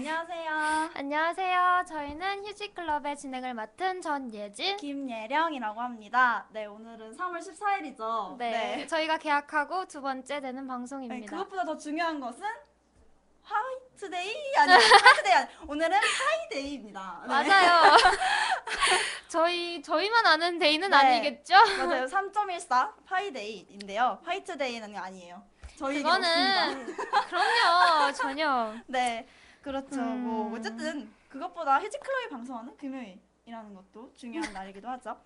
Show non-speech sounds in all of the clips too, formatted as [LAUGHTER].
안녕하세요. 안녕하세요. 저희는 휴지클럽의 진행을 맡은 전예진. 김예령이라고 합니다. 네, 오늘은 3월 14일이죠. 네, 저희가 계약하고 두 번째 되는 네, 방송입니다. 그것보다 더 중요한 것은 화이트데이 아니 화이트데이 아니 오늘은 파이데이입니다. 네. 맞아요. [LAUGHS] 저희 저희만 아는 데이는 네. 아니겠죠? 맞아요. 3.14 파이데이인데요. 화이트데이는 아니에요. 없습니다. 그거는 그럼요. 전혀. [LAUGHS] 네, 그렇죠. 음. 뭐 어쨌든 그것보다 휴지클럽이 방송하는 금요일이라는 것도 중요한 [LAUGHS] 날이기도 하죠.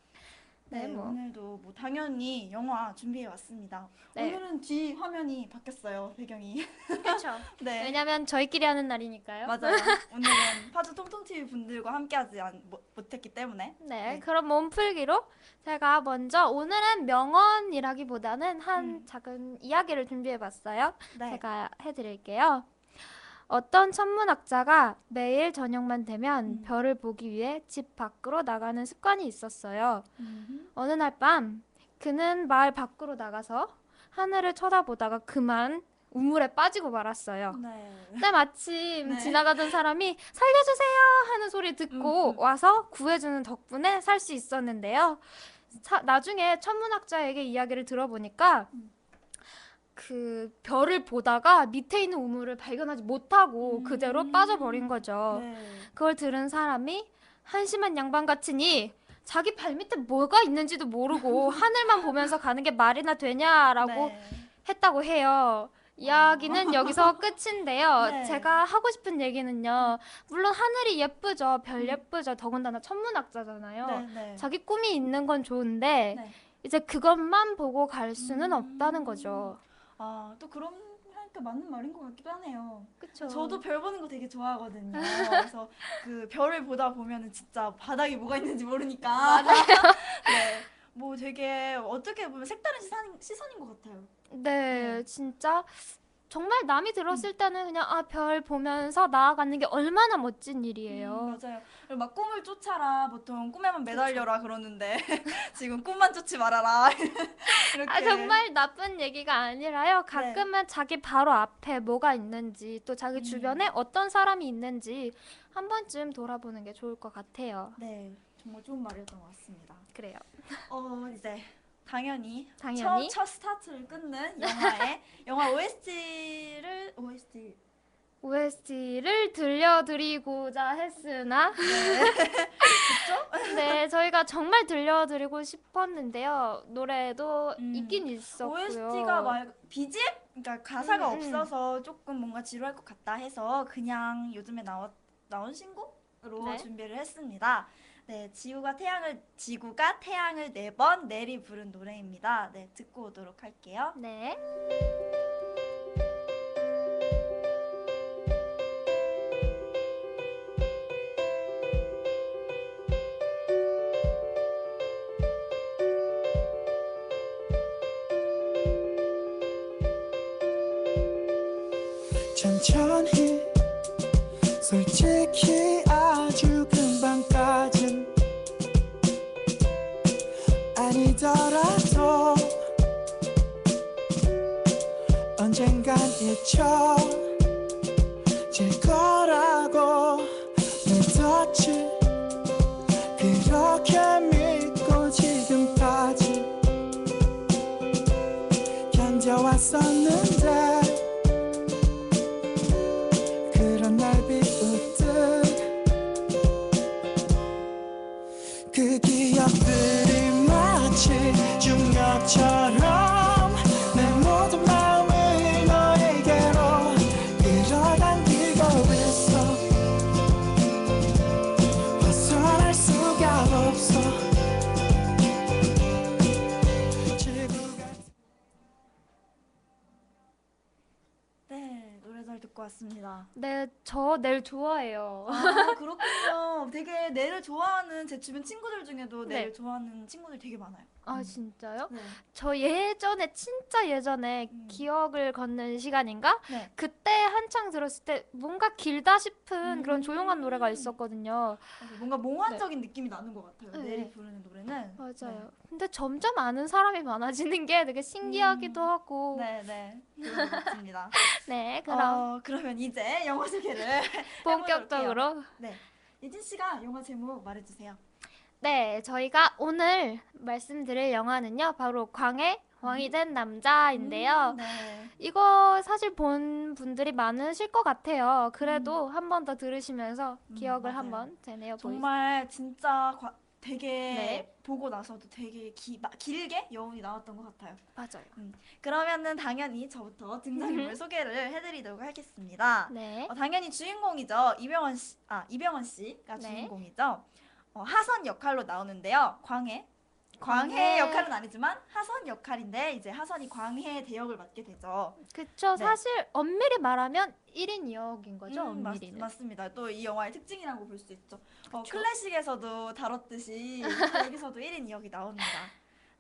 네, 네, 뭐. 오늘도 뭐 당연히 영화 준비해 왔습니다. 네. 오늘은 뒤 화면이 바뀌었어요, 배경이. 그렇죠. [LAUGHS] 네. 왜냐면 저희끼리 하는 날이니까요. 맞아요. [LAUGHS] 오늘은 파주 통통 TV 분들과 함께하지 않, 못, 못했기 때문에. 네, 네. 그럼 몸풀기로 제가 먼저 오늘은 명언이라기보다는 한 음. 작은 이야기를 준비해 봤어요. 네. 제가 해드릴게요. 어떤 천문학자가 매일 저녁만 되면 음. 별을 보기 위해 집 밖으로 나가는 습관이 있었어요. 음. 어느 날 밤, 그는 마을 밖으로 나가서 하늘을 쳐다보다가 그만 우물에 빠지고 말았어요. 네. 근데 마침 네. 지나가던 사람이 살려주세요 하는 소리 듣고 음, 음. 와서 구해주는 덕분에 살 수 있었는데요. 사- 나중에 천문학자에게 이야기를 들어보니까 음. 그 별을 보다가 밑에 있는 우물을 발견하지 못하고 음. 그대로 빠져버린 거죠. 네. 그걸 들은 사람이 한심한 양반 같으니 자기 발밑에 뭐가 있는지도 모르고 [LAUGHS] 하늘만 보면서 가는 게 말이나 되냐라고 네. 했다고 해요. 이야기는 여기서 [LAUGHS] 끝인데요. 네. 제가 하고 싶은 얘기는요. 물론 하늘이 예쁘죠. 별 예쁘죠. 더군다나 천문학자잖아요. 네, 네. 자기 꿈이 있는 건 좋은데 네. 이제 그것만 보고 갈 수는 음. 없다는 거죠. 아, 또 그런 하니까 맞는 말인 것 같기도 하네요. 그렇죠. 저도 별 보는 거 되게 좋아하거든요. 그래서 그 별을 보다 보면은 진짜 바닥에 뭐가 있는지 모르니까. [LAUGHS] 네. 뭐 되게 어떻게 보면 색다른 시선, 시선인 것 같아요. 네, 네. 진짜 정말 남이 들었을 때는 그냥 아, 별 보면서 나아가는 게 얼마나 멋진 일이에요. 음, 맞아요. 그리고 막 꿈을 쫓아라 보통 꿈에만 매달려라 그러는데 [LAUGHS] 지금 꿈만 쫓지 말아라 [LAUGHS] 이렇게. 아, 정말 나쁜 얘기가 아니라요. 가끔은 자기 바로 앞에 뭐가 있는지 또 자기 음. 주변에 어떤 사람이 있는지 한 번쯤 돌아보는 게 좋을 것 같아요. 네, 정말 좋은 말이었던 것 같습니다. 그래요. 어 이제 당연히, 당연히. 첫, 첫 스타트를 끊는 영화의 [LAUGHS] 영화 OST를 OST OST를 들려드리고자 했으나 [LAUGHS] 네, 저희가 정말 들려드리고 싶었는데요. 노래도 음, 있긴 있었고요. OST가 말 BGM 그러니까 가사가 음, 음. 없어서 조금 뭔가 지루할 것 같다 해서 그냥 요즘에 나왔 나온 신곡으로 네. 준비를 했습니다. 네, 지구가 태양을 지구가 태양을 네 번 내리 부른 노래입니다. 네, 듣고 오도록 할게요. 네. 천천히 솔직히 언젠간 잊혀질 거라고 믿었지 그렇게 믿고 지금까지 견뎌왔었는데 왔습니다. 네, 저 내일 좋아해요. 아, 그렇군요. 되게 내를 좋아하는 제 주변 친구들 중에도 네. 내를 좋아하는 친구들 되게 많아요. 아, 진짜요? 네. 저 예전에 진짜 예전에 음. 기억을 걷는 시간인가? 네. 그때 한창 들었을 때 뭔가 길다 싶은 음. 그런 조용한 노래가 있었거든요. 뭔가 몽환적인 느낌이 나는 것 같아요. 네. 내리 부르는 노래는. 맞아요. 근데 점점 아는 사람이 많아지는 게 되게 신기하기도 하고. 네, 네. 그런 것 같습니다. [LAUGHS] 네, 그럼 어, 그러면 이제 영화 소개를 [LAUGHS] 본격적으로. 네. 예진 씨가 영화 제목 말해주세요. 네, 저희가 오늘 말씀드릴 영화는요, 바로 광해 왕이 된 남자인데요. 음, 네. 이거 사실 본 분들이 많으실 것 같아요. 그래도 한번 더 들으시면서 음, 기억을 맞아요. 한번 되뇌어 보세요. 정말 진짜 과- 되게 네. 보고 나서도 되게 기, 마- 길게 여운이 나왔던 것 같아요. 맞아요. 그러면은 당연히 저부터 등장인물 [LAUGHS] 소개를 해드리도록 하겠습니다. 네. 어, 당연히 주인공이죠. 이병헌 씨, 아 이병헌 씨가 네. 주인공이죠. 어, 하선 역할로 나오는데요. 광해. 광해 광해. 역할은 아니지만 하선 역할인데 이제 하선이 광해 대역을 맡게 되죠. 그쵸. 네. 사실 엄밀히 말하면 1인 2역인 거죠, 음, 맞, 엄밀히는. 맞습니다. 또 이 영화의 특징이라고 볼 수 있죠. 어, 그쵸. 클래식에서도 다뤘듯이 여기서도 1인 2역이 나옵니다.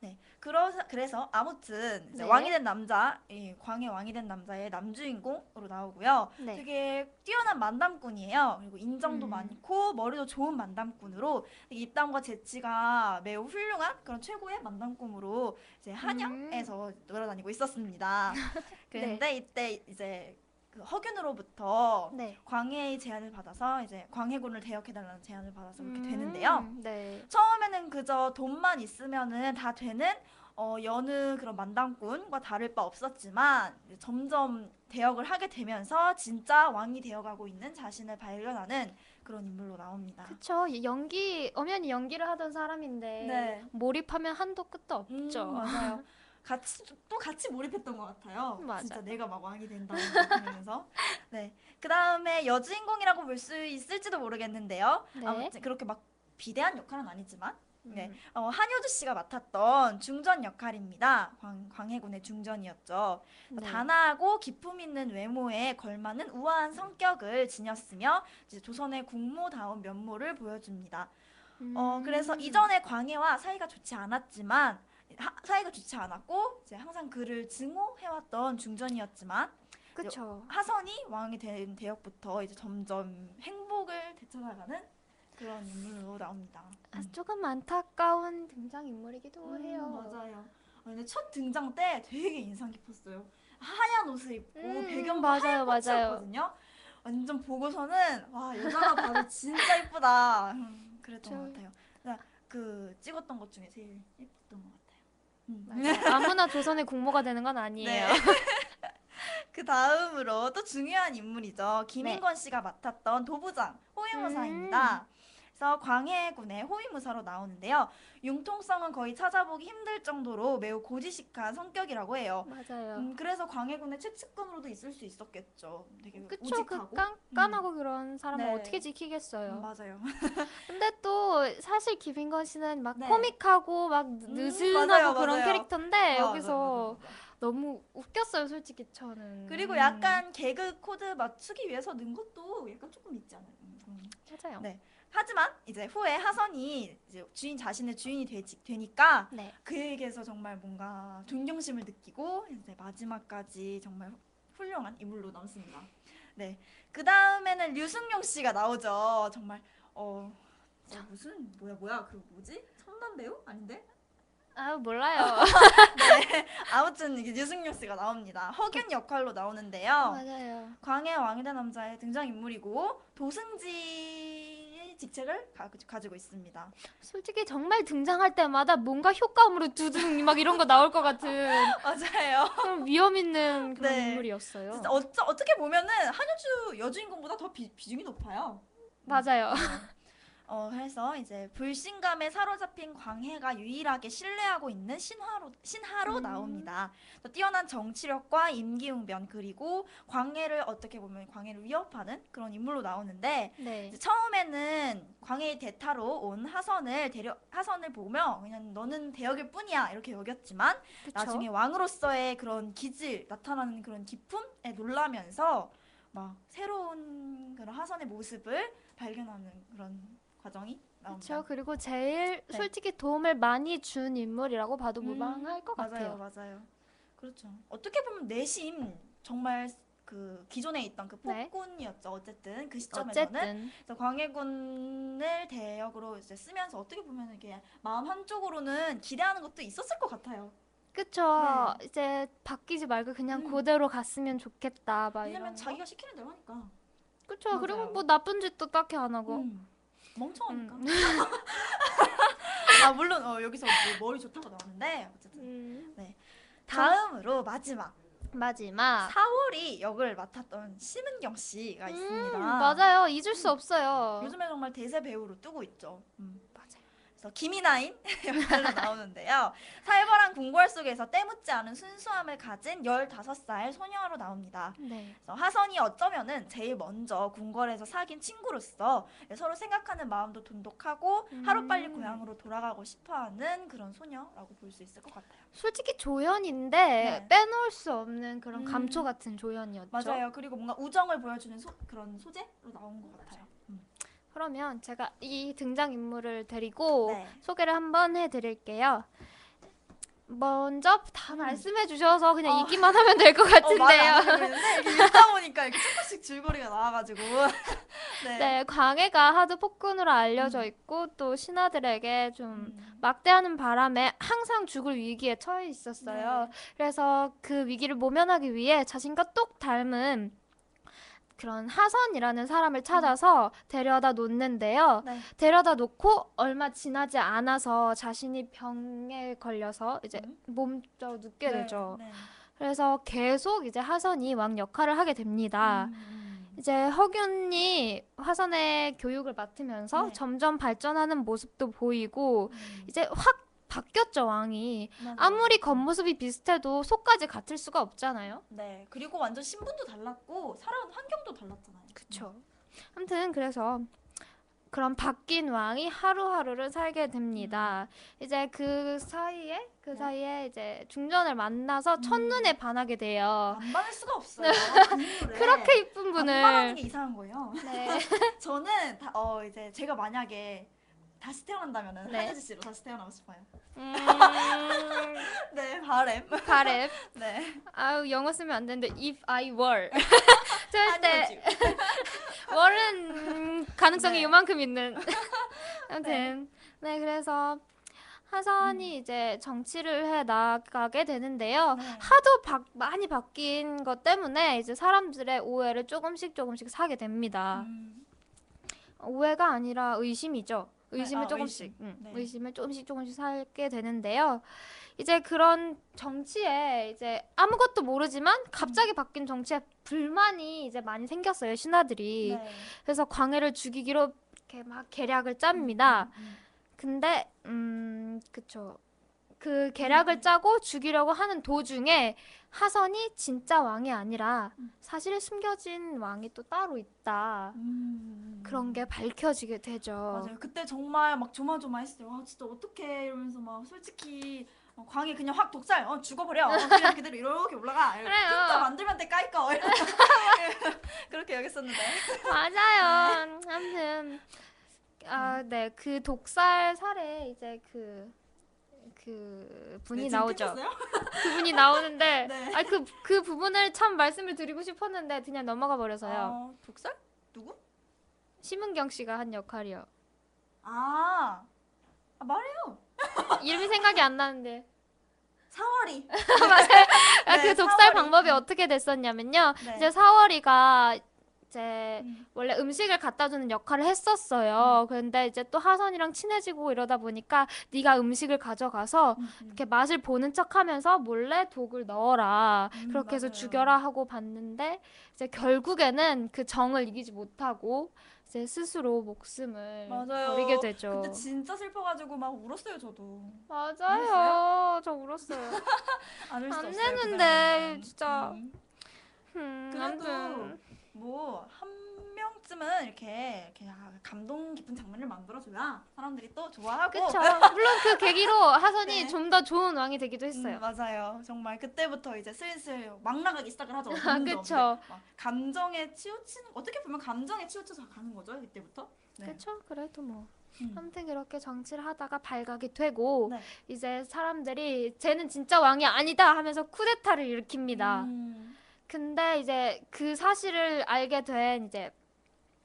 네, 그러, 그래서 아무튼 네. 왕이 된 남자, 이 광해 왕이 된 남자의 남주인공으로 나오고요. 네. 되게 뛰어난 만담꾼이에요. 그리고 인정도 음. 많고 머리도 좋은 만담꾼으로 입담과 재치가 매우 훌륭한 그런 최고의 만담꾼으로 이제 한양에서 돌아다니고 있었습니다. [LAUGHS] 그런데 이때 이제 그 허균으로부터 네. 광해의 제안을 받아서 이제 광해군을 대역해달라는 제안을 받아서 그렇게 되는데요. 음, 네. 처음에는 그저 돈만 있으면은 다 되는 어, 여느 그런 만담꾼과 다를 바 없었지만 점점 대역을 하게 되면서 진짜 왕이 되어가고 있는 자신을 발견하는 그런 인물로 나옵니다. 그쵸. 연기, 엄연히 연기를 하던 사람인데 네. 몰입하면 한도 끝도 없죠. 음, 맞아요. [LAUGHS] 같이 또 같이 몰입했던 것 같아요. 맞아. 진짜 내가 막 왕이 된다는 걸 보면서. 네. 그 다음에 여주인공이라고 볼 수 있을지도 모르겠는데요. 네. 아무튼 그렇게 막 비대한 역할은 아니지만 네. 음. 어, 한효주 씨가 맡았던 중전 역할입니다. 광, 광해군의 중전이었죠. 네. 단아하고 기품 있는 외모에 걸맞는 우아한 성격을 지녔으며 조선의 국모다운 면모를 보여줍니다. 어, 그래서 음. 이전에 광해와 사이가 좋지 않았지만 하- 사이가 좋지 않았고 이제 항상 그를 증오해왔던 중전이었지만 그쵸. 하선이 왕이 된 대역부터 이제 점점 행복을 되찾아가는 그런 인물로 나옵니다. 아, 조금 안타까운 등장 인물이기도 음, 해요. 맞아요. 어, 근데 첫 등장 때 되게 인상 깊었어요. 하얀 옷을 입고 음, 배경도 맞아요, 맞아요. 완전 보고서는 와 여자가 봐도 진짜 예쁘다. 음, 그랬던 저- 것 같아요. 나그 찍었던 것 중에 제일 예뻤던 것 같아요. 음. 아무나 조선의 국모가 되는 건 아니에요. 네. [LAUGHS] 그 다음으로 또 중요한 인물이죠. 김인권 씨가 맡았던 도부장 호위무사입니다. 그래서 광해군의 호위무사로 나오는데요. 융통성은 거의 찾아보기 힘들 정도로 매우 고지식한 성격이라고 해요. 맞아요. 음, 그래서 광해군의 최측근으로도 있을 수 있었겠죠. 되게 그쵸. 우직하고. 그 깐깐하고 그런 사람을 네. 어떻게 지키겠어요. 음, 맞아요. [LAUGHS] 근데 또 사실 김인건 씨는 막 네. 코믹하고 막 느슨하고 맞아요, 그런 맞아요. 캐릭터인데 아, 네, 여기서 맞아요, 맞아요. 너무 웃겼어요, 솔직히 저는. 그리고 음, 약간 개그 코드 맞추기 위해서 넣은 것도 약간 조금 있지 않아요? 음, 음. 맞아요. 네. 하지만 이제 후에 하선이 이제 주인 자신의 주인이 되니까 네. 그에게서 정말 뭔가 존경심을 느끼고 이제 마지막까지 정말 훌륭한 인물로 남습니다. 네. 그 다음에는 류승용 씨가 나오죠. 정말 어, 어 무슨 뭐야 뭐야 그 뭐지 첨단 배우 아닌데? 아 몰라요. [LAUGHS] 아무튼 이게 류승용 씨가 나옵니다. 허균 역할로 나오는데요. 맞아요. 광해 왕이 된 남자의 등장 인물이고 도승지의 직책을 가, 가지고 있습니다. 솔직히 정말 등장할 때마다 뭔가 효과음으로 두둥 막 이런 거 나올 것 같은 [LAUGHS] 맞아요. 위험 있는 그런 네. 인물이었어요. 어쩌, 어떻게 보면은 한효주 여주인공보다 더 비, 비중이 높아요. 맞아요. 어, 그래서 이제 불신감에 사로잡힌 광해가 유일하게 신뢰하고 있는 신하로 신하로 음. 나옵니다. 또 뛰어난 정치력과 임기응변 그리고 광해를 어떻게 보면 광해를 위협하는 그런 인물로 나오는데 네. 처음에는 광해의 대타로 온 하선을 데려 하선을 보며 그냥 너는 대역일 뿐이야 이렇게 여겼지만 그쵸? 나중에 왕으로서의 그런 기질 나타나는 그런 기품에 놀라면서 막 새로운 그런 하선의 모습을 발견하는 그런 과정이 나옵니다. 그렇죠. 그리고 제일 네. 솔직히 도움을 많이 준 인물이라고 봐도 음, 무방할 것 맞아요, 같아요. 맞아요. 그렇죠. 어떻게 보면 내심 정말 그 기존에 있던 그 네. 폭군이었죠. 어쨌든 그 시점에서는 어쨌든 그래서 광해군을 대역으로 이제 쓰면서 어떻게 보면 이게 마음 한쪽으로는 기대하는 것도 있었을 것 같아요. 그쵸. 이제 바뀌지 말고 그냥 네. 음. 그대로 갔으면 좋겠다. 막 왜냐면 이런 거. 자기가 시키는 대로 하니까. 그쵸. 맞아요. 그리고 뭐 나쁜 짓도 딱히 안 하고. 음. 멍청하니까. 음. [LAUGHS] 아 물론 어, 여기서 뭐 머리 좋다고 나오는데 어쨌든 음. 다음으로 마지막 마지막. 사월이 역을 맡았던 심은경 씨가 있습니다. 음, 맞아요. 잊을 수 없어요. 요즘에 정말 대세 배우로 뜨고 있죠. 음. 그래서 김이나인 [LAUGHS] 역할로 나오는데요. 살벌한 궁궐 속에서 때묻지 않은 순수함을 가진 15살 소녀로 나옵니다. 네. 그래서 하선이 어쩌면은 제일 먼저 궁궐에서 사귄 친구로서 서로 생각하는 마음도 돈독하고 음. 하루빨리 고향으로 돌아가고 싶어하는 그런 소녀라고 볼 수 있을 것 같아요. 솔직히 조연인데 네. 빼놓을 수 없는 그런 음. 감초 같은 조연이었죠. 맞아요. 그리고 뭔가 우정을 보여주는 소, 그런 소재로 나온 것 같아요. 음. 그러면 제가 이 등장 인물을 데리고 네. 소개를 한번 해드릴게요. 먼저 다 음. 말씀해 주셔서 그냥 어. 읽기만 하면 될것 어, 같은데요. 이렇게 읽다 보니까 이렇게 조금씩 줄거리가 나와가지고 [LAUGHS] 네. 네, 광해가 하도 폭군으로 알려져 음. 있고 또 신하들에게 좀 음. 막대하는 바람에 항상 죽을 위기에 처해 있었어요. 네. 그래서 그 위기를 모면하기 위해 자신과 똑 닮은 그런 하선이라는 사람을 찾아서 데려다 놓는데요. 네. 데려다 놓고 얼마 지나지 않아서 자신이 병에 걸려서 이제 음. 몸져 눕게 네, 되죠. 네. 그래서 계속 이제 하선이 왕 역할을 하게 됩니다. 음, 음. 이제 허균이 화선의 교육을 맡으면서 네. 점점 발전하는 모습도 보이고 음. 이제 확 바뀌었죠 왕이 맞아요. 아무리 겉모습이 비슷해도 속까지 같을 수가 없잖아요. 네 그리고 완전 신분도 달랐고 살아온 환경도 달랐잖아요. 그쵸. 아무튼 그래서 그런 바뀐 왕이 하루하루를 살게 됩니다. 이제 그 사이에 그 음. 네. 사이에 이제 중전을 만나서 음. 첫눈에 반하게 돼요. 안 받을 수가 없어요. 그 인물을. [LAUGHS] 그렇게 이쁜 안 분을 게 이상한 거예요. 네. [LAUGHS] 저는 다, 어 이제 제가 만약에 다시 태어난다면은 네. 한혜지 씨로 다시 태어나고 싶어요. 음, [LAUGHS] 네 바램. 바랩. [LAUGHS] 네. 아유 영어 쓰면 안 되는데 if I were [LAUGHS] 절대 음, 가능성이 네. 요만큼 있는 아무튼 네, 그래서 하선이 음. 이제 정치를 해 나가게 되는데요. 네. 하도 바, 많이 바뀐 것 때문에 이제 사람들의 오해를 조금씩 조금씩 사게 됩니다. 음, 오해가 아니라 의심이죠. 의심을 아, 조금씩, 의심. 응, 네. 의심을 조금씩 조금씩 살게 되는데요. 이제 그런 정치에 이제 아무것도 모르지만 갑자기 바뀐 정치에 불만이 이제 많이 생겼어요 신하들이. 네. 그래서 광해를 죽이기로 이렇게 막 계략을 짭니다. 음, 음, 근데 음 그쵸. 그 계략을 음. 짜고 죽이려고 하는 도중에 하선이 진짜 왕이 아니라 음. 사실 숨겨진 왕이 또 따로 있다. 음. 그런 게 밝혀지게 되죠. 맞아요. 그때 정말 막 조마조마했어요. 아 진짜 어떡해 이러면서 막 솔직히 어, 광희 그냥 확 독살 어, 죽어버려 어, 그냥 그대로 이렇게 올라가 [LAUGHS] 그래요. 진짜 만들면 돼 까이꺼 [LAUGHS] 그렇게 여겼었는데 맞아요. 아무튼 아, 네. 그 독살 살해 이제 그 그 분이 네, 나오죠. 끊겼어요? [LAUGHS] 그분이 나오는데 [LAUGHS] 네. 아그그 부분을 참 말씀을 드리고 싶었는데 그냥 넘어가 버려서요. 어, 독살? 누구? 심은경 씨가 한 역할이요. 아, 아 말해요 [LAUGHS] 이름이 생각이 안 나는데. 사월이 아, 네, 그 독살 사월이. 방법이 어떻게 됐었냐면요. 네. 이제 사월이가 이제 음. 원래 음식을 갖다 주는 역할을 했었어요. 그런데 이제 또 하선이랑 친해지고 이러다 보니까 네가 음식을 가져가서 음, 음. 이렇게 맛을 보는 척하면서 몰래 독을 넣어라. 음, 그렇게 해서 맞아요. 죽여라 하고 봤는데 이제 결국에는 그 정을 이기지 못하고 이제 스스로 목숨을 맞아요. 버리게 되죠. 근데 진짜 슬퍼가지고 막 울었어요 저도 맞아요. 저 울었어요. [LAUGHS] 안울안 되는데. 진짜. 음. 음, 그래도 아무튼 뭐 한 명쯤은 이렇게, 이렇게 아, 감동 깊은 장면을 만들어줘야 사람들이 또 좋아하고 그쵸. [LAUGHS] 물론 그 계기로 하선이 네. 좀 더 좋은 왕이 되기도 음, 했어요. 맞아요. 정말 그때부터 이제 슬슬 막 나가기 시작을 하죠. 아, 그쵸. 막 감정에 치우치는 어떻게 보면 감정에 치우쳐서 가는 거죠 그때부터. 네. 그쵸. 그래도 뭐. 음. 아무튼 그렇게 정치를 하다가 발각이 되고 네. 이제 사람들이 쟤는 진짜 왕이 아니다 하면서 쿠데타를 일으킵니다. 음. 근데 이제 그 사실을 알게 된 이제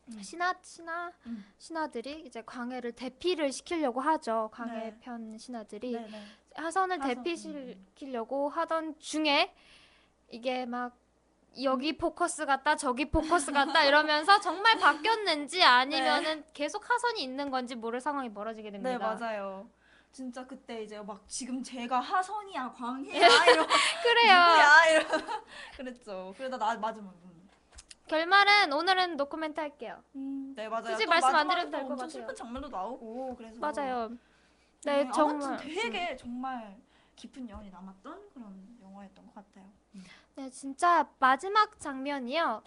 음. 신하 신하 음. 신하들이 이제 광해를 대피를 시키려고 하죠. 광해 네. 편 신하들이 네네. 하선을 하선, 대피시키려고 하던 중에 이게 막 여기 포커스 같다 저기 포커스 같다 이러면서 [LAUGHS] 정말 바뀌었는지 아니면은 계속 하선이 있는 건지 모를 상황이 벌어지게 됩니다. 네 맞아요. 진짜 그때 이제 막 지금 제가 하선이야 광해야 [LAUGHS] 이러 그래요. 누구야 이러 [LAUGHS] 그랬죠. 그러다 나 마지막 음. 결말은 오늘은 노코멘트 할게요. 음, 네 맞아요. 굳이 또 말씀 안 마지막에 드려도 될것 엄청 같아요. 슬픈 장면도 나오고 그래서 맞아요. 네, 네, 정말. 아무튼 되게 정말 깊은 여운이 남았던 그런 영화였던 것 같아요. 네, 진짜 마지막 장면이요.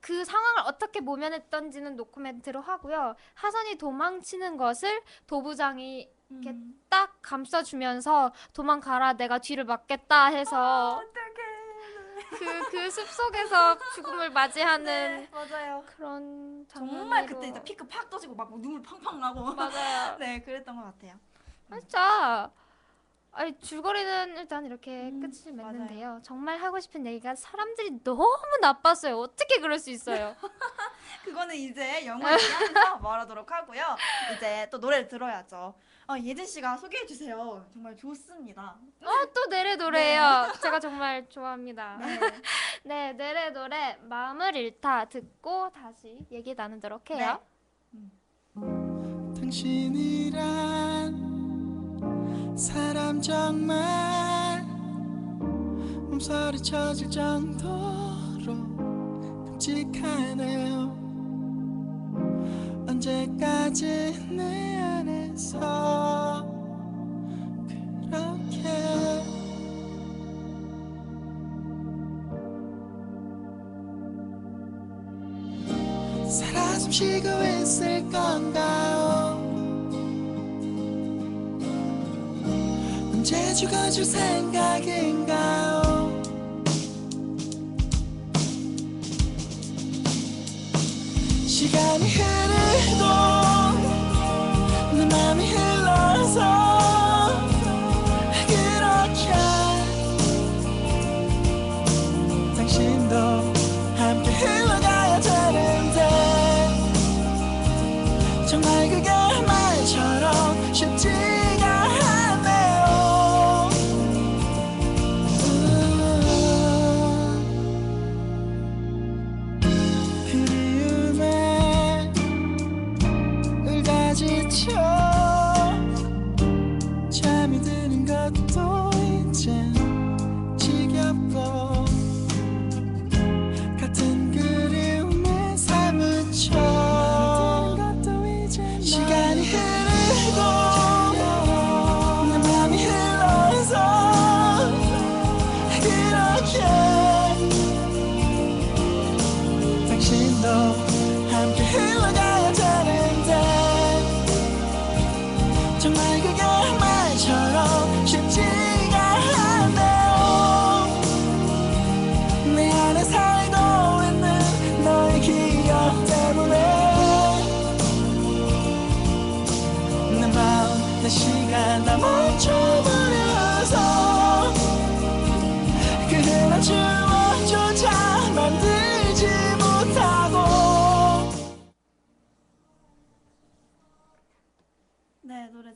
그 상황을 어떻게 모면했던지는 노코멘트로 하고요. 하선이 도망치는 것을 도부장이 이렇게 음. 딱 감싸주면서 도망가라 내가 뒤를 막겠다 해서 어떡해. 그, 그 숲속에서 죽음을 맞이하는 네, 맞아요. 그런 장면으로 정말 그때 이제 피크 팍 터지고 막 눈물 팡팡 나고 맞아요. [LAUGHS] 네 그랬던 것 같아요. 아, 진짜 아니 줄거리는 일단 이렇게 음, 끝을. 맺는데요. 정말 하고 싶은 얘기가 사람들이 너무 나빴어요. 어떻게 그럴 수 있어요? [LAUGHS] 그거는 이제 영화 얘기하면서 말하도록 하고요. 이제 또 노래를 들어야죠. 어, 예진 씨가 소개해 주세요. 정말 좋습니다. 어, 또 내래 노래예요. [LAUGHS] 제가 정말 좋아합니다. 네. [LAUGHS] 네, 내래 노래 마음을 잃다 듣고 다시 얘기 나누도록 해요. 당신이란 사람 정말 몸서리 쳐질 정도로 끔찍하네요 언제까지 내 안에서 그렇게 살아 숨 쉬고 있을 건가요? 언제 죽어줄 생각인가요? 시간이 흐르 고 울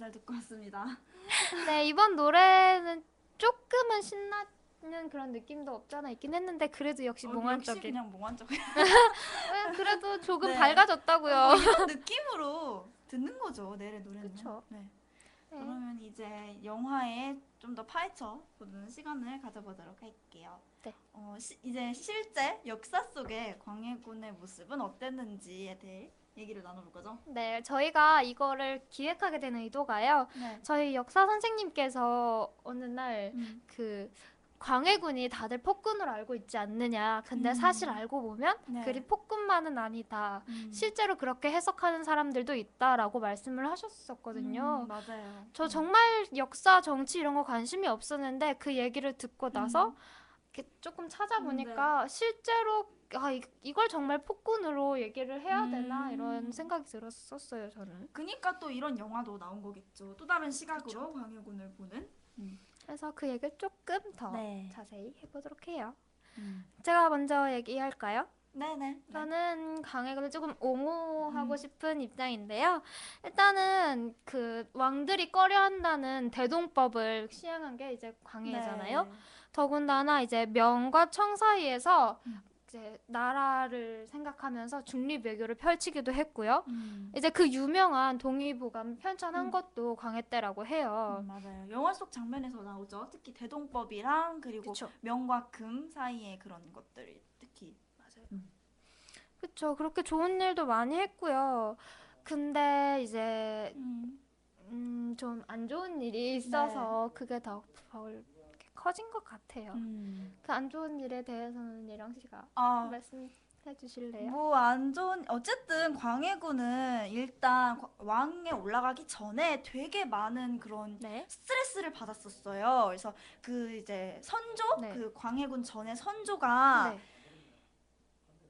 잘 듣고 왔습니다. 네, 이번 노래는 조금은 신나는 그런 느낌도 없잖아 있긴 했는데 그래도 역시 어, 역시 몽환적인. 그냥 몽환적. [LAUGHS] 네, 그래도 조금 네. 밝아졌다고요. 어, 이런 느낌으로 듣는 거죠. 내래 노래는. 그쵸. 네. 네. 그러면 이제 영화에 좀 더 파헤쳐 보는 시간을 가져보도록 할게요. 네. 어, 시- 이제 실제 역사 속의 광해군의 모습은 어땠는지에 대해 얘기를 나눠볼 거죠. 네, 저희가 이거를 기획하게 된 의도가요. 네. 저희 역사 선생님께서 어느 날 음. 그 광해군이 다들 폭군으로 알고 있지 않느냐. 근데 음. 사실 알고 보면 네. 그리 폭군만은 아니다. 음. 실제로 그렇게 해석하는 사람들도 있다라고 말씀을 하셨었거든요. 음, 맞아요. 저 정말 역사, 정치 이런 거 관심이 없었는데 그 얘기를 듣고 나서 음. 이렇게 조금 찾아보니까 실제로 아, 이, 이걸 정말 폭군으로 얘기를 해야 되나 음. 이런 생각이 들었었어요, 저는. 그니까 또 이런 영화도 나온 거겠죠. 또 다른 시각으로 광해군을 보는. 그래서 그 얘기를 조금 더 네. 자세히 해보도록 해요. 음. 제가 먼저 얘기할까요? 네네. 네. 저는 강해군을 조금 옹호하고 음. 싶은 입장인데요. 일단은 그 왕들이 꺼려한다는 대동법을 시행한 게 이제 광해잖아요. 네. 더군다나 이제 명과 청 사이에서 음. 이제 나라를 생각하면서 중립 외교를 펼치기도 했고요. 음. 이제 그 유명한 동의보감 편찬한 음. 것도 광해 때라고 해요. 음, 맞아요. 영화 속 장면에서 나오죠. 특히 대동법이랑 그리고 그쵸. 명과 금 사이의 그런 것들이 특히 맞아요. 음. 그쵸. 그렇게 좋은 일도 많이 했고요. 근데 이제 음. 음, 좀안 좋은 일이 있어서 그게 더 커진 것 같아요. 음. 그안 좋은 일에 대해서는 예령 씨가 아, 말씀 해 주실래요? 뭐 안 좋은 어쨌든 광해군은 일단 과- 왕에 올라가기 전에 되게 많은 그런 네. 스트레스를 받았었어요. 그래서 그 이제 선조 네. 그 광해군 전에 선조가 네.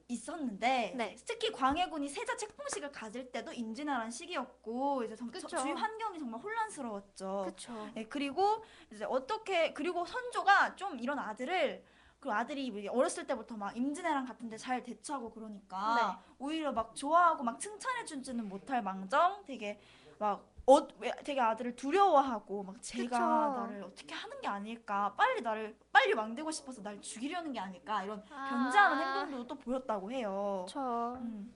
있었는데 네. 특히 광해군이 세자 책봉식을 가질 때도 임진왜란 시기였고 이제 정-. 주위 환경이 정말 혼란스러웠죠. 그쵸. 네, 그리고 이제 어떻게 그리고 선조가 좀 이런 아들을 그 아들이 뭐 어렸을 때부터 막 임진왜란 같은데 잘 대처하고 그러니까 네. 오히려 막 좋아하고 막 칭찬해주지는 못할 망정 되게 막 어, 왜 되게 아들을 두려워하고 막 제가 그쵸. 나를 어떻게 하는 게 아닐까 빨리 나를 빨리 왕되고 싶어서 날 죽이려는 게 아닐까 이런 아. 견제하는 행동도 또 보였다고 해요. 음.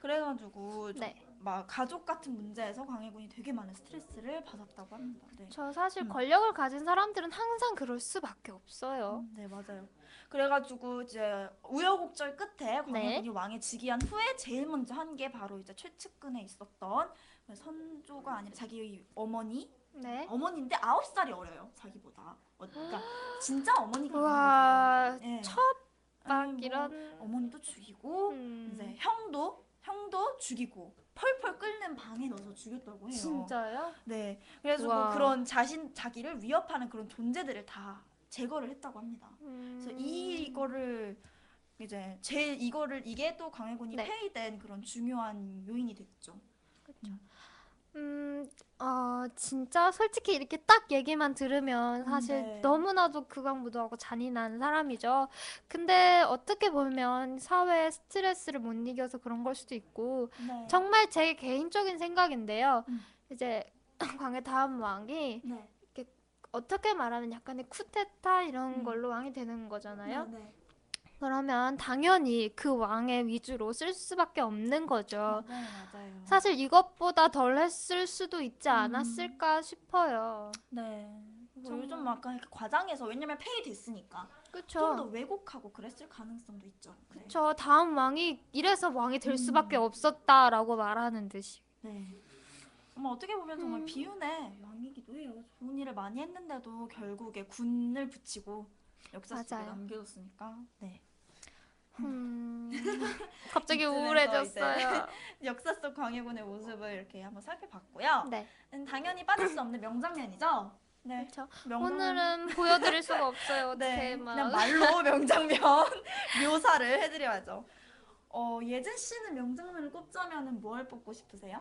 그래가지고 좀 네. 막 가족 같은 문제에서 광해군이 되게 많은 스트레스를 받았다고 합니다. 네. 저 사실 음. 권력을 가진 사람들은 항상 그럴 수밖에 없어요. 음, 네 맞아요. 그래가지고 이제 우여곡절 끝에 광해군이 왕에 즉위한 후에 제일 먼저 한 게 바로 이제 최측근에 있었던 그 선조가 아니라 자기 어머니 네. 어머니인데 아홉 살이 어려요 자기보다. 어, 그러니까 진짜 어머니가. 예. 첫뭐 이런 어머니도 죽이고 음. 이제 형도 형도 죽이고 펄펄 끓는 방에 넣어서 죽였다고 해요. 진짜요? 네. 그래서. 뭐 그런 자신 자기를 위협하는 그런 존재들을 다 제거를 했다고 합니다. 그래서 음. 이거를 이제 제일 이거를 이게 또 광해군이 네. 폐위된 그런 중요한 요인이 됐죠. 음, 어, 진짜 솔직히 이렇게 딱 얘기만 들으면 사실 네. 너무나도 극악무도하고 잔인한 사람이죠. 근데 어떻게 보면 사회 스트레스를 못 이겨서 그런 걸 수도 있고 네. 정말 제 개인적인 생각인데요. 음. 이제 [CLEARS THROAT] 광해 다음 왕이 네. 어떻게 말하면 약간의 쿠데타 이런 음. 걸로 왕이 되는 거잖아요. 네, 네. 그러면 당연히 그 왕의 위주로 쓸 수밖에 없는 거죠. 맞아요, 맞아요. 사실 이것보다 덜 했을 수도 있지 음. 않았을까 싶어요. 네. 정말. 좀 약간 이렇게 과장해서 왜냐면 폐위됐으니까 좀 더 그쵸? 왜곡하고 그랬을 가능성도 있죠. 네. 저 다음 왕이 이래서 왕이 될 음. 수밖에 없었다라고 말하는 듯이. 네. 정말 어떻게 보면 정말 음. 비운의 왕이기도 해요. 좋은 일을 많이 했는데도 결국에 군을 붙이고 역사 속에 맞아요. 남겨뒀으니까. 네. 음, 갑자기 우울해졌어요. [LAUGHS] 역사 속 광해군의 모습을 이렇게 한번 살펴봤고요. 네, 음, 당연히 빠질 수 없는 명장면이죠. 네. 그렇죠. 명장면. 오늘은 보여드릴 수가 없어요. [LAUGHS] 네, 막. 그냥 말로 [LAUGHS] 명장면 묘사를 해드려야죠. 어, 예진 씨는 명장면을 꼽자면은 뭘 뽑고 싶으세요?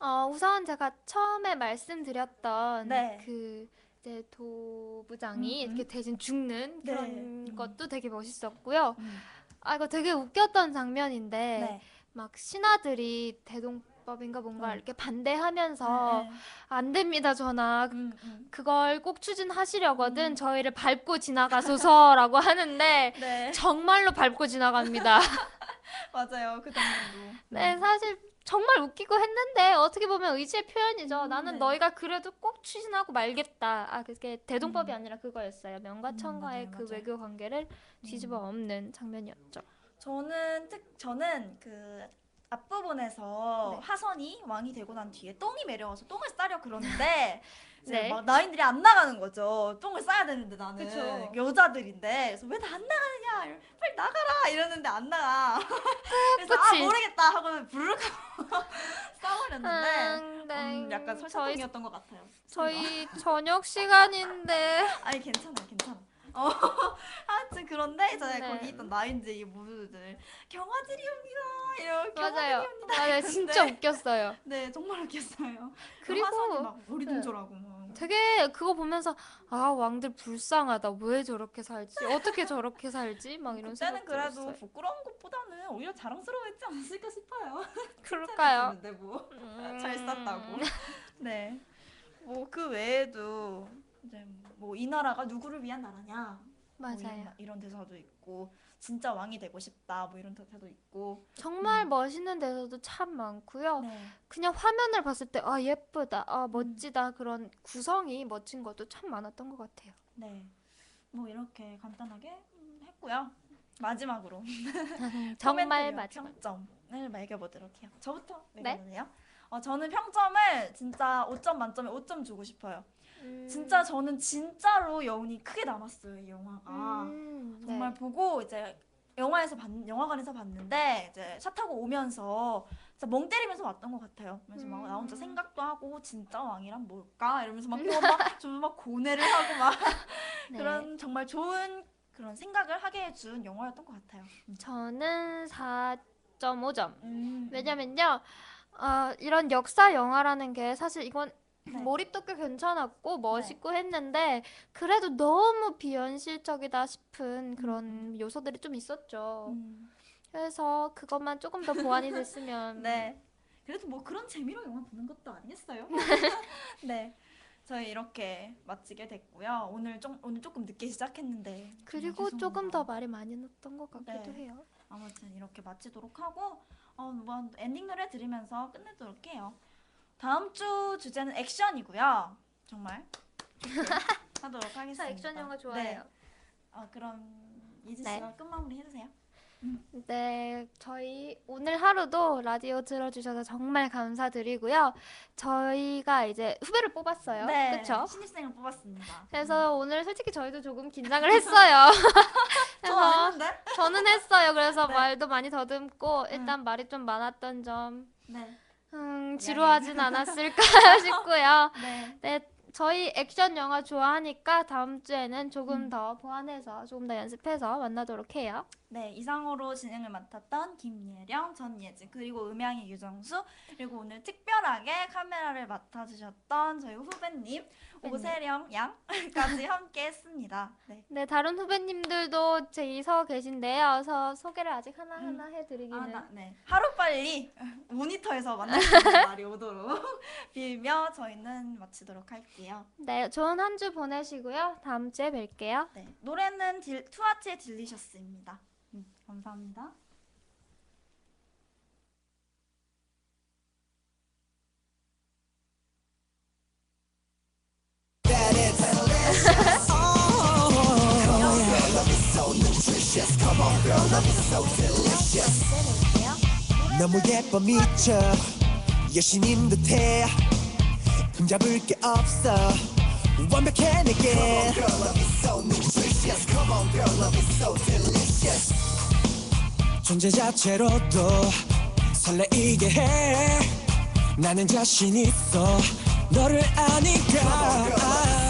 어, 우선 제가 처음에 말씀드렸던 네. 그 이제 도부장이 음, 음. 이렇게 대신 죽는 네. 그런 음. 것도 되게 멋있었고요. 음. 아, 이거 되게 웃겼던 장면인데 네. 막 신하들이 대동법인가 뭔가 어. 이렇게 반대하면서 네. 안 됩니다, 전하. 음, 음. 그걸 꼭 추진하시려거든 음. 저희를 밟고 지나가소서라고 하는데 [LAUGHS] 네. 정말로 밟고 지나갑니다. [LAUGHS] 맞아요. 그 장면도. 네, 사실 정말 웃기고 했는데 어떻게 보면 의지의 표현이죠. 음, 나는 네. 너희가 그래도 꼭 추진하고 말겠다. 아, 그게 대동법이 음. 아니라 그거였어요. 명과 음, 청과의 맞아요, 그 맞아요. 외교 관계를 뒤집어 엎는 장면이었죠. 저는 특 저는 그 앞부분에서 네. 하선이 왕이 되고 난 뒤에 똥이 매려워서 똥을 싸려 그러는데 [LAUGHS] 이제 네. 막 나인들이 안 나가는 거죠. 똥을 싸야 되는데 나는 그쵸. 여자들인데 그래서 왜 나 안 나가느냐 이러- 빨리 나가라 이러는데 안 나가. 그래서 아 그치. 모르겠다 하고는 부르륵 [LAUGHS] 하고 싸버렸는데 음, 네. 음, 약간 저희 설탕이었던 것 같아요. 저희 저녁 시간인데 [LAUGHS] 아니 괜찮아 괜찮아. 어 [LAUGHS] 하여튼 그런데 이제 네. 거기 있던 나인지 모두들 경화들이옵니다. 이렇게 맞아요. 경화들이옵니다. 맞아요. 진짜 웃겼어요. 네 정말 웃겼어요. 그리고 화선이 막 머리 네. 동절하고 막 되게 그거 보면서 아 왕들 불쌍하다 왜 저렇게 살지 어떻게 저렇게 살지 막 이런 그때는 생각 그래도 들었어요. 부끄러운 것보다는 오히려 자랑스러워했지 않았을까 싶어요. [LAUGHS] 그럴까요? 근데 뭐. 음. 잘 쌌다고. [LAUGHS] 네. 뭐 그 외에도 이제 뭐 이 나라가 누구를 위한 나라냐. 뭐 이런, 맞아요. 마- 이런 대사도 있고 진짜 왕이 되고 싶다. 뭐 이런 대사도 있고. 정말 멋있는 데서도 참 많고요. 네. 그냥 화면을 봤을 때 아 예쁘다, 아 멋지다 그런 구성이 멋진 것도 참 많았던 것 같아요. 네. 뭐 이렇게 간단하게 음, 했고요. 마지막으로 [LAUGHS] [LAUGHS] 정말 마지막. 평점을 매겨보도록 해요. 저부터 네. 매겨보네요. 어, 저는 평점을 진짜 5점 만점에 5점 주고 싶어요. 음. 진짜 저는 진짜로 여운이 크게 남았어요 이 영화가. 음, 정말 네. 보고 이제 영화에서 봤, 영화관에서 봤는데 이제 차 타고 오면서 진짜 멍 때리면서 왔던 것 같아요. 그래서 막나 혼자 음. 생각도 하고 진짜 왕이란 뭘까 이러면서 막막좀막 [LAUGHS] 고뇌를 하고 막 네. 그런 정말 좋은 그런 생각을 하게 해준 영화였던 것 같아요. 저는 4.5점. 음. 왜냐면요, 어, 이런 역사 영화라는 게 사실 이건 네. 몰입도 꽤 괜찮았고 멋있고 했는데 그래도 너무 비현실적이다 싶은 그런 요소들이 좀 있었죠. 음. 그래서 그것만 조금 더 보완이 됐으면 [LAUGHS] 네. 그래도 뭐 그런 재미로 영화 보는 것도 아니겠어요? [LAUGHS] [LAUGHS] 네. 저희 이렇게 마치게 됐고요. 오늘 좀 오늘 조금 늦게 시작했는데 그리고 조금. 더 말이 많이 났던 것 같기도 네. 해요. 아무튼 이렇게 마치도록 하고 어, 뭐 엔딩 노래 들으면서 끝내도록 해요. 다음 주 주제는 액션이고요. 정말 [LAUGHS] 하도록 하겠습니다. 저 액션 영화 좋아해요. 네. 어, 그럼 이지 네. 씨가 끝마무리 해주세요. 네, 저희 오늘 하루도 라디오 들어주셔서 정말 감사드리고요. 저희가 이제 후배를 뽑았어요. 네, 그쵸? 신입생을 뽑았습니다. 그래서 오늘 솔직히 저희도 조금 긴장을 [LAUGHS] 했어요. [LAUGHS] 그래서? 저는 했어요. 그래서 네. 말도 많이 더듬고 일단 말이 좀 많았던 점 네. 음, 지루하진 않았을까 [LAUGHS] 싶고요. 네. 네, 저희 액션 영화 좋아하니까 다음 주에는 조금 음. 더 보완해서 조금 더 연습해서 만나도록 해요. 네, 이상으로 진행을 맡았던 김예령, 전예진, 그리고 음향의 유정수, 그리고 오늘 특별하게 카메라를 맡아주셨던 저희 후배님 후배님. 오세령 양까지 함께 했습니다. 네. 네, 다른 후배님들도 저희 서 계신데요. 그래서 소개를 아직 하나하나 해드리기는 아, 나, 네. 하루 빨리 모니터에서 있는 날이 오도록 빌며 저희는 마치도록 할게요. 네, 좋은 한 주 보내시고요. 다음 주에 뵐게요. 네, 노래는 딜, 투아치의 딜리셔스입니다. 음, 감사합니다. [LAUGHS] 너무 예뻐 미쳐 여신인 듯해. 흠잡을 게 없어. 완벽해 내게. 존재 자체로도 설레이게 해. 나는 자신 있어. 너를 아니까